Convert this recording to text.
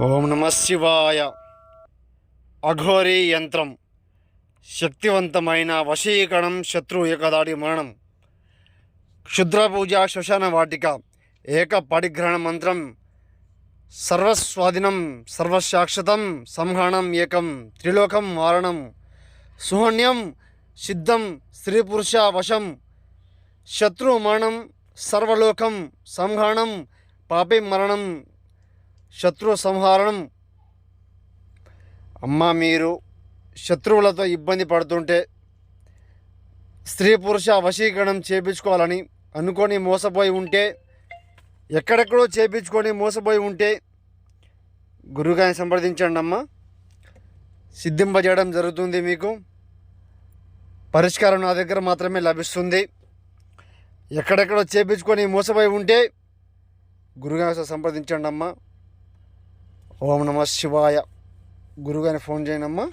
ఓం నమ శివాయ. అఘోరీ యంత్రం. శక్తివంతమైన వశీకరణం శత్రు ఏకదాడి మరణం. క్షుద్ర పూజ శ్మశాన వాటిక. ఏక పరిగ్రహణ మంత్రం. సర్వస్వాధీనం సర్వశాక్షతం సంహరణం ఏకం త్రిలోకం మారణం. సుహణ్యం సిద్ధం స్త్రీ పురుష వశం. శత్రు మరణం సర్వలోకం సంహరణం పాపి మరణం శత్రు సంహారణం. అమ్మ మీరు శత్రువులతో ఇబ్బంది పడుతుంటే స్త్రీ పురుష వశీకరణం చేపించుకోవాలని అనుకొని మోసపోయి ఉంటే ఎక్కడెక్కడో చేపించుకొని మోసపోయి ఉంటే గురువుగారిని సంప్రదించండి అమ్మ. సిద్ధింపజేయడం జరుగుతుంది మీకు. పరిష్కారం నా దగ్గర మాత్రమే లభిస్తుంది. ఎక్కడెక్కడో చేపించుకొని మోసపోయి ఉంటే గురుగా సంప్రదించండి అమ్మా. ఓం నమ శివాయ. గురుగారిని ఫోన్ చేయనమ్మా.